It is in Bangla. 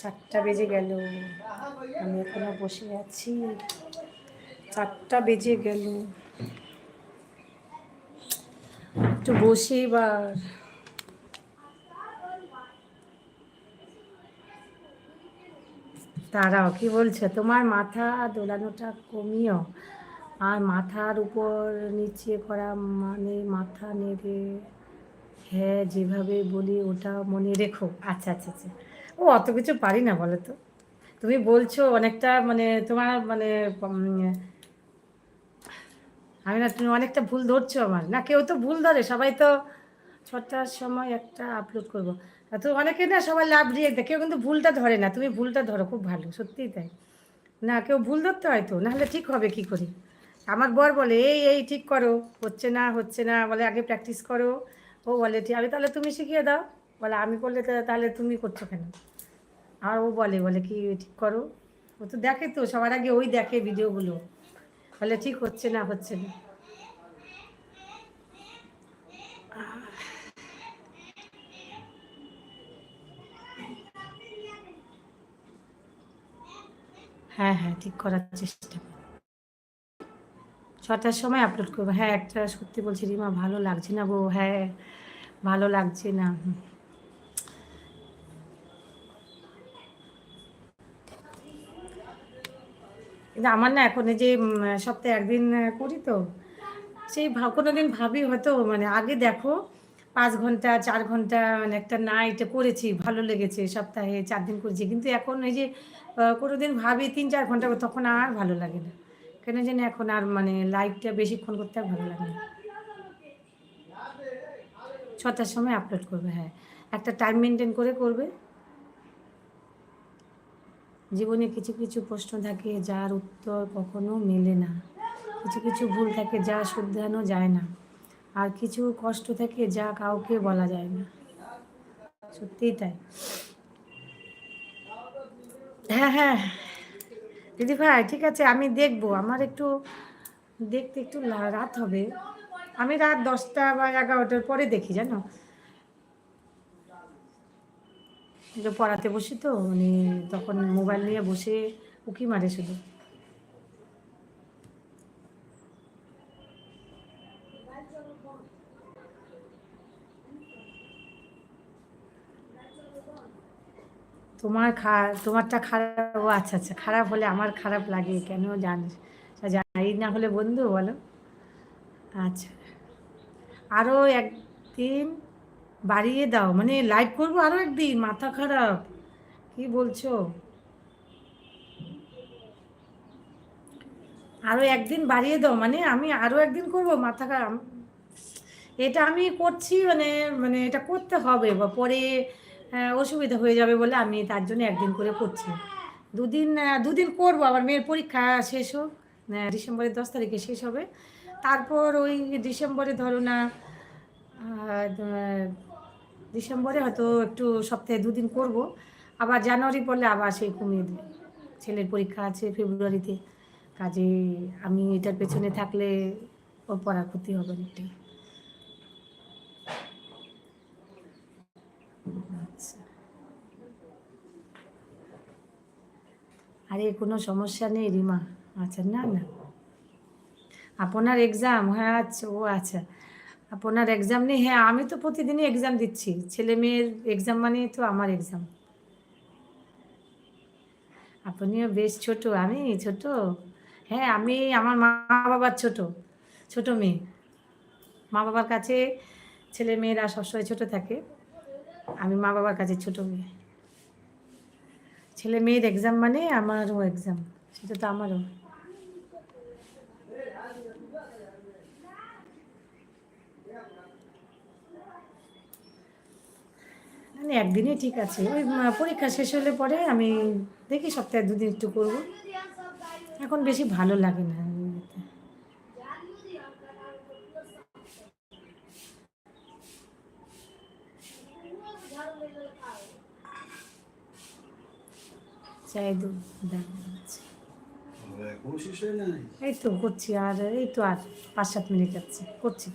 চারটা বেজে গেল। আমি এখনও বসে আছি। চারটা বেজে গেল। একটু বসে এবার। তারাও কি বলছে? তোমার মাথা দোলানোটা কমিও আর মাথার উপর নিচে করা মানে মাথা নেড়ে হ্যাঁ যেভাবে বলি ওটা মনে রেখো। আচ্ছা আচ্ছা আচ্ছা। ও, অত কিছু পারি না বলো তো। তুমি বলছো অনেকটা মানে তোমার মানে আমি না, তুমি অনেকটা ভুল ধরছো আমার। না, কেউ তো ভুল ধরে, সবাই তো ছটার সময় একটা আপলোড করব। তো অনেকে না সবাই লাভ রিয়েক্ট কেউ কিন্তু ভুলটা ধরে না। তুমি ভুলটা ধরো, খুব ভালো, সত্যিই তাই। না, কেউ ভুল ধরতে হয় তো, নাহলে ঠিক হবে কি করি? আমার বর বলে, এই এই, ঠিক করো, হচ্ছে না হচ্ছে না, বলে, আগে প্র্যাকটিস করো। ও বলে, ঠিক, আমি তাহলে তুমি শিখিয়ে দাও। বলে, আমি করলে তাহলে তুমি করছ কেন? আর ও বলে বলে, কি ঠিক করো? ও তো দেখে তো, সবার আগে ওই দেখে ভিডিওগুলো। বলে, ঠিক হচ্ছে না হচ্ছে না। হ্যাঁ হ্যাঁ ঠিক করার চেষ্টা। ছটার সময় আপলোড করব। হ্যাঁ একটা সত্যি বলছি রিমা, ভালো লাগছে না গো। হ্যাঁ ভালো লাগছে না। কিন্তু আমার না এখন যে সপ্তাহে একদিন করি তো। সেই কোনো দিন ভাবি হয়তো মানে আগে দেখো, পাঁচ ঘণ্টা, চার ঘণ্টা মানে একটা নাইট করেছি, ভালো লেগেছে, সপ্তাহে চার দিন করেছি। কিন্তু এখন এই যে কোনো দিন ভাবি তিন চার ঘণ্টা তখন আর ভালো লাগে না। কেন জানি এখন আর মানে লাইভটা বেশিক্ষণ করতে আর ভালো লাগে না। ছটার সময় আপলোড করবে হ্যাঁ। একটা টাইম মেনটেন করে করবে। জীবনে কিছু কিছু প্রশ্ন থাকে যার উত্তর কখনো মেলে না। কিছু কিছু ভুল থাকে যা শুধরানো যায় না। আর কিছু কষ্ট থাকে যা কাউকে বলা যায় না। সত্যিই তাই। হ্যাঁ হ্যাঁ। দিদি ভাই, ঠিক আছে, আমি দেখব। আমার একটু দেখতে একটু রাত হবে। আমি রাত দশটা বা এগারোটার পরে দেখি, জানো? যে পড়াতে বসি তো মানে তখন মোবাইল নিয়ে বসে উকি মারে শুধু। তোমার তোমারটা খারাপ, ও আচ্ছা আচ্ছা খারাপ হলে আমার খারাপ লাগে, কেন জানিস? জানি না হলে বন্ধু বলো। আচ্ছা। আরও একদিন বাড়িয়ে দাও মানে লাইভ করব আরও একদিন, মাথা খারাপ। কি বলছো? আরও একদিন বাড়িয়ে দাও মানে আমি আরও একদিন করব, মাথা খারাপ। এটা আমি করছি মানে মানে এটা করতে হবে, বা পরে অসুবিধা হয়ে যাবে বলে আমি তার জন্য একদিন করে করছি। দুদিন দুদিন করব, আবার মেয়ের পরীক্ষা শেষ হোক ডিসেম্বরের দশ তারিখে শেষ হবে। তারপর ওই ডিসেম্বরে ধরো না ডিসেম্বরে হয়তো একটু সপ্তাহে দুদিন করব। আবার জানুয়ারি পড়লে আবার সেই কমিয়ে দেবে। ছেলের পরীক্ষা আছে ফেব্রুয়ারিতে, কাজে আমি এটার পেছনে থাকলে ওর পড়ার ক্ষতি হবে অনেকটাই আরে, কোনো সমস্যা নেই রিমা। আচ্ছা না না। আপনার এক্সাম হ্যাঁ আচ্ছা ও আচ্ছা। আপনার এক্সাম নেই? হ্যাঁ আমি তো প্রতিদিনই এক্সাম দিচ্ছি। ছেলে মেয়ের এক্সাম মানে তো আমার এক্সাম আপনিও বেশ ছোট, আমি ছোট। হ্যাঁ আমি, আমার মা বাবার ছোট ছোট মেয়ে। মা বাবার কাছে ছেলে মেয়েরা সবসময় ছোট থাকে। আমি মা বাবার কাছে ছোট মেয়ে। ছেলে মেয়ের এক্সাম মানে আমারও এক্সাম সেটা তো আমারও। একদিনই ঠিক আছে। ওই পরীক্ষা শেষ হলে পরে আমি দেখি সপ্তাহে দুদিন একটু করব। এখন বেশি ভালো লাগে না। চাই দুধ এই তো করছি আর এই তো আর পাঁচ সাত মিনিট যাচ্ছে। করছি।